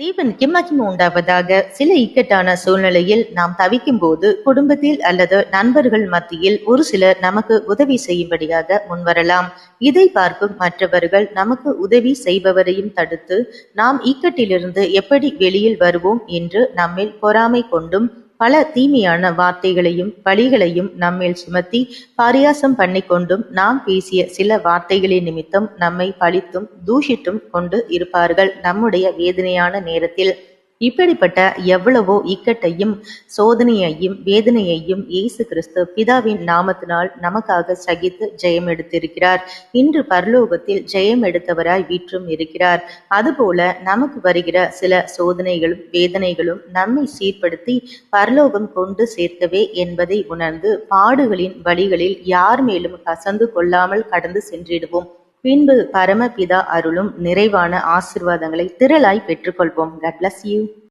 தேவனுக்கு மகிமை உண்டாவதாக சில இக்கட்டான சூழ்நிலையில் நாம் தவிக்கும் போது குடும்பத்தில் அல்லது நண்பர்கள் மத்தியில் ஒரு சிலர் நமக்கு உதவி செய்யும்படியாக முன்வரலாம். இதை பார்க்கும் மற்றவர்கள் நமக்கு உதவி செய்பவரையும் தடுத்து நாம் இக்கட்டிலிருந்து எப்படி வெளியில் வருவோம் என்று நம்மில் பொறாமை கொண்டும் பல தீமையான வார்த்தைகளையும் பழிகளையும் நம்மேல் சுமத்தி பரியாசம் பண்ணி கொண்டும் நாம் பேசிய சில வார்த்தைகளின் நிமித்தம் நம்மை பழித்தும் தூஷித்தும் கொண்டு இருப்பார்கள் நம்முடைய வேதனையான நேரத்தில். இப்படிப்பட்ட எவ்வளவோ இக்கட்டையும் சோதனையையும் வேதனையையும் இயேசு கிறிஸ்து பிதாவின் நாமத்தினால் நமக்காக சகித்து ஜெயம் எடுத்திருக்கிறார். இன்று பரலோகத்தில் ஜெயம் எடுத்தவராய் வீற்றும் இருக்கிறார். அதுபோல நமக்கு வருகிற சில சோதனைகளும் வேதனைகளும் நம்மை சீர்படுத்தி பரலோகம் கொண்டு சேர்க்கவே என்பதை உணர்ந்து பாடுகளின் வழிகளில் யார் மேலும் கசந்து கொள்ளாமல் கடந்து சென்றிடுவோம். பின்பு பரமபிதா அருளும் நிறைவான ஆசிர்வாதங்களை திரளாய் பெற்றுக்கொள்வோம். Cut bless you